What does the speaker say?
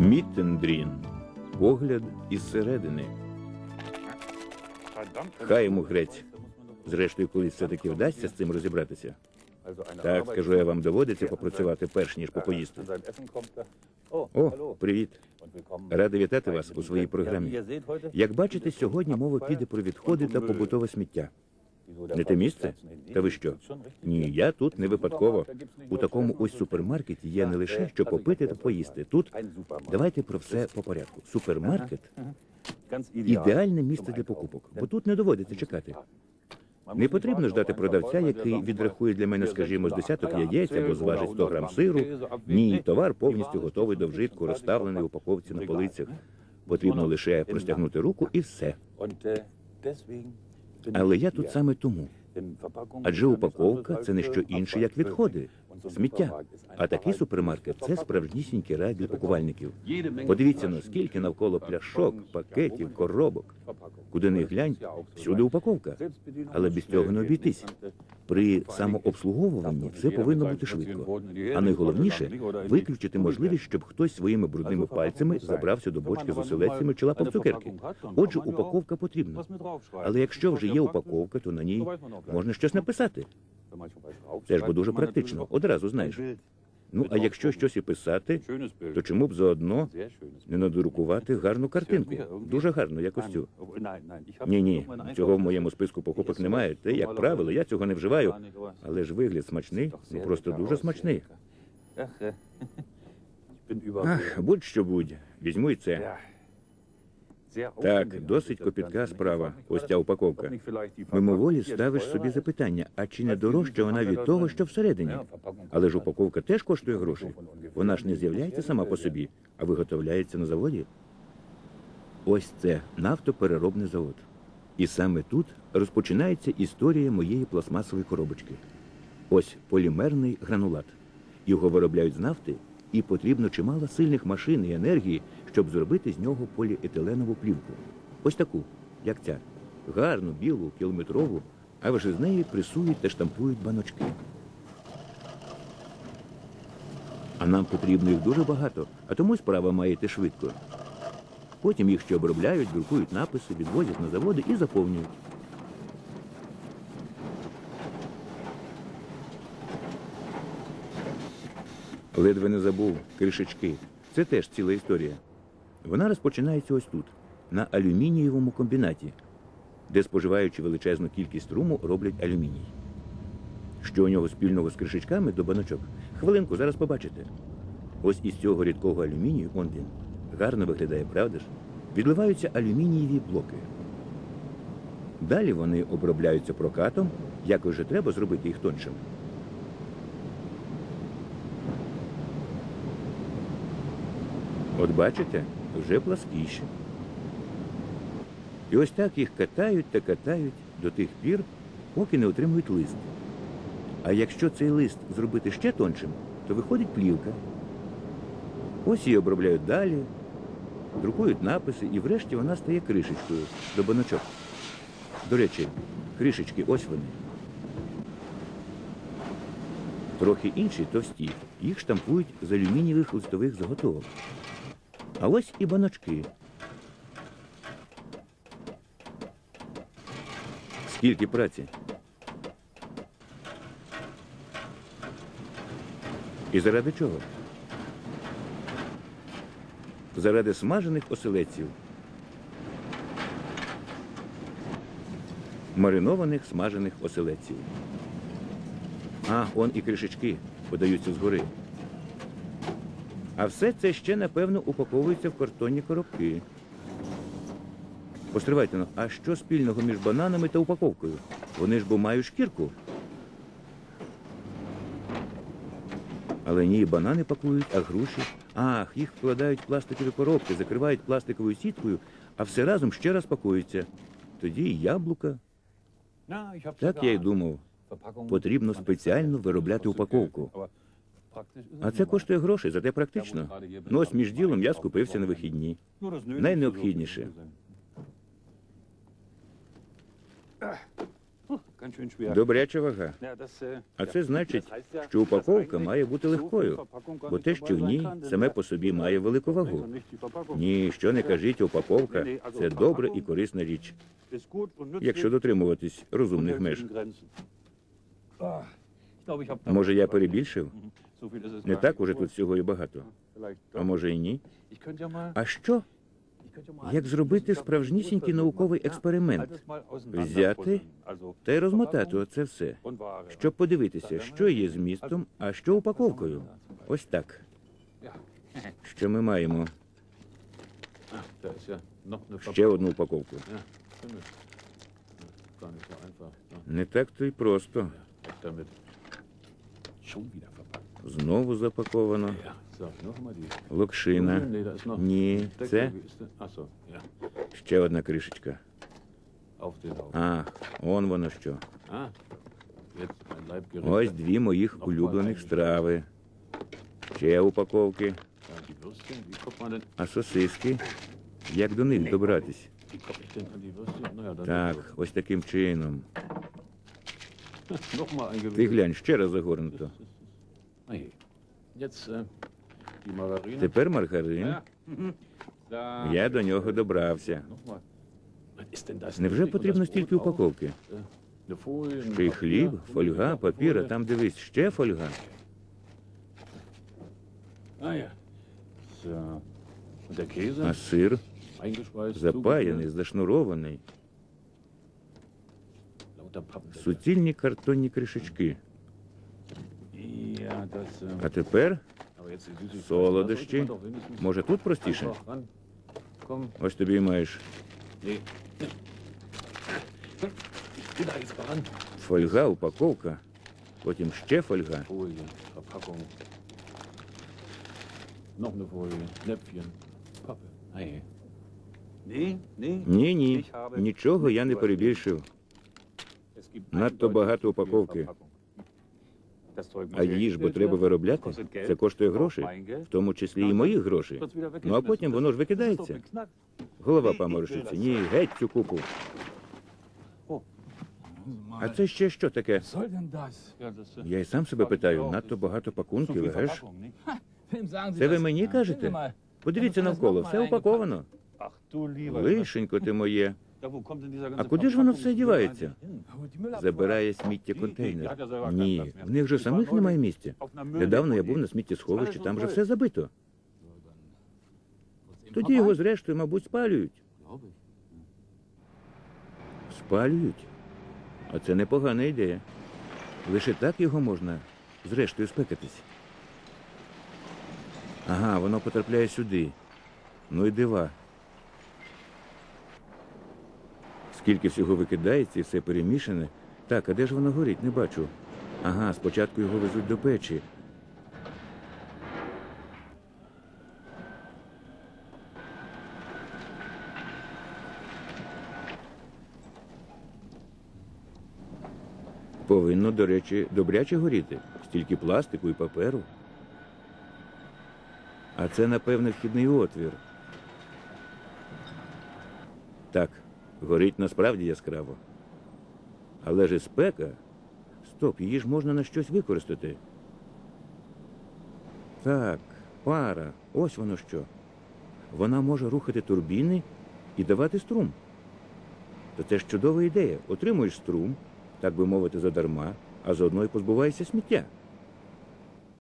Міттендрін. Погляд із середини. Хай йому грець. Зрештою, коли все-таки вдасться з цим розібратися. Так, скажу я вам, доводиться попрацювати перш ніж попоїсти. О, привіт. Радий вітати вас у своїй програмі. Як бачите, сьогодні мова піде про відходи та побутове сміття. Не те місце? Та ви що? Ні, я тут не випадково. У такому ось супермаркеті є не лише що попити та поїсти. Тут давайте про все по порядку. Супермаркет ідеальне місце для покупок, бо тут не доводиться чекати. Не потрібно ждати продавця, який відрахує для мене, скажімо, з десяток яєць або зважить 100 грам сиру. Ні, товар повністю готовий до вжитку, розставлений у упаковці на полицях. Потрібно лише простягнути руку і все. Але я тут саме тому. Адже упаковка це не що інше, як відходи, сміття. А такий супермаркет це справжнісінький рай для пакувальників. Подивіться, наскільки навколо пляшок, пакетів, коробок. Куди не глянь, всюди упаковка. Але без цього не обійтись. При самообслуговуванні все повинно бути швидко. А найголовніше виключити можливість, щоб хтось своїми брудними пальцями забрався до бочки з оселедцями чи лапом цукерки. Отже, упаковка потрібна. Але якщо вже є упаковка, то на ній можна щось написати. Це ж бо дуже практично. Одразу знаєш. Ну а якщо щось і писати, то чому б заодно не надрукувати гарну картинку? Дуже гарну, як ось цю. Ні, ні, цього в моєму списку покупок немає. Те, як правило, я цього не вживаю. Але ж вигляд смачний, ну просто дуже смачний. Ах, будь-що будь, візьму і це. Так, досить копітка справа. Ось ця упаковка. Мимоволі ставиш собі запитання, а чи не дорожча вона від того, що всередині? Але ж упаковка теж коштує грошей. Вона ж не з'являється сама по собі, а виготовляється на заводі. Ось це нафтопереробний завод. І саме тут розпочинається історія моєї пластмасової коробочки. Ось полімерний гранулат. Його виробляють з нафти, і потрібно чимало сильних машин і енергії, щоб зробити з нього поліетиленову плівку. Ось таку, як ця. Гарну, білу, кілометрову, а вже з неї пресують та штампують баночки. А нам потрібно їх дуже багато, а тому справа має йти швидко. Потім їх ще обробляють, друкують написи, відвозять на заводи і заповнюють. Ледве не забув кришечки. Це теж ціла історія. Вона розпочинається ось тут, на алюмінієвому комбінаті, де, споживаючи величезну кількість струму, роблять алюміній. Що у нього спільного з кришечками до баночок? Хвилинку, зараз побачите. Ось із цього рідкого алюмінію, он він, гарно виглядає, правда ж? Відливаються алюмінієві блоки. Далі вони обробляються прокатом, як вже треба зробити їх тоншим. От бачите, вже пласкіші. І ось так їх катають та катають до тих пір, поки не отримують лист. А якщо цей лист зробити ще тоншим, то виходить плівка. Ось її обробляють далі, друкують написи, і врешті вона стає кришечкою до баночок. До речі, кришечки ось вони. Трохи інші товсті. Їх штампують з алюмінієвих листових заготовок. А ось і баночки. Скільки праці? І заради чого? Заради смажених оселедців. Маринованих смажених оселедців. А, он і кришечки подаються згори. А все це ще, напевно, упаковується в картонні коробки. Постривайте, ну, а що спільного між бананами та упаковкою? Вони ж бо мають шкірку. Але ні, банани пакують, а груші. Ах, їх вкладають в пластикові коробки, закривають пластиковою сіткою, а все разом ще раз пакуються. тоді і яблука. Так я й думав. Потрібно спеціально виробляти упаковку. А це коштує грошей, зате практично. Ну ось між ділом я скупився на вихідні. Найнеобхідніше. Добряча вага. А це значить, що упаковка має бути легкою, бо те, що в ній, саме по собі має велику вагу. Ні, що не кажіть, упаковка це добра і корисна річ, якщо дотримуватись розумних меж. Може, я перебільшив? Не так уже тут всього і багато. А може і ні? А що, як зробити справжнісінький науковий експеримент? Взяти та й розмотати оце все, щоб подивитися, що є змістом, а що упаковкою. Ось так. Що ми маємо? Ще одну упаковку. Не так то й просто. Знову запаковано. Локшина. Ні, це ще одна кришечка. А, он воно що. Ось дві моїх улюблених страви. Ще упаковки. А сосиски? Як до них добратись? Так, ось таким чином. Ти глянь, ще раз загорнуто. Тепер маргарин. Я до нього добрався. Невже потрібно стільки упаковки? Ще й хліб, фольга, папір, а там дивись, ще фольга. А сир? Запаяний, зашнурований. Суцільні картонні кришечки. А тепер солодощі. Може тут простіше? Ось тобі і маєш. Фольга, упаковка, потім ще фольга. Ні, ні, нічого я не перебільшив. Надто багато упаковки. А її ж бо треба виробляти. Це коштує грошей, в тому числі і моїх грошей. Ну а потім воно ж викидається. Голова поморщиться. Ні, геть цю купу. А це ще що таке? Я й сам себе питаю, надто багато пакунків, еге ж? Це ви мені кажете? Подивіться навколо, все упаковано. Лишенько ти моє. А куди ж воно все дівається? Забирає сміття контейнер. Ні, в них же самих немає місця. Недавно я був на сміттєсховищі, там же все забито. Тоді його зрештою, мабуть, спалюють. Спалюють? А це непогана ідея. Лише так його можна зрештою спекатись. Ага, воно потрапляє сюди. Ну і дива. Скільки всього викидається і все перемішане. Так, а де ж воно горить? Не бачу. Ага, спочатку його везуть до печі. Повинно, до речі, добряче горіти. Стільки пластику і паперу. А це, напевне, вхідний отвір. Так, горить насправді яскраво. Але ж і спека. Стоп, її ж можна на щось використати. Так, пара, ось воно що. Вона може рухати турбіни і давати струм. То це ж чудова ідея. Отримуєш струм, так би мовити, задарма, а заодно й позбуваєшся сміття.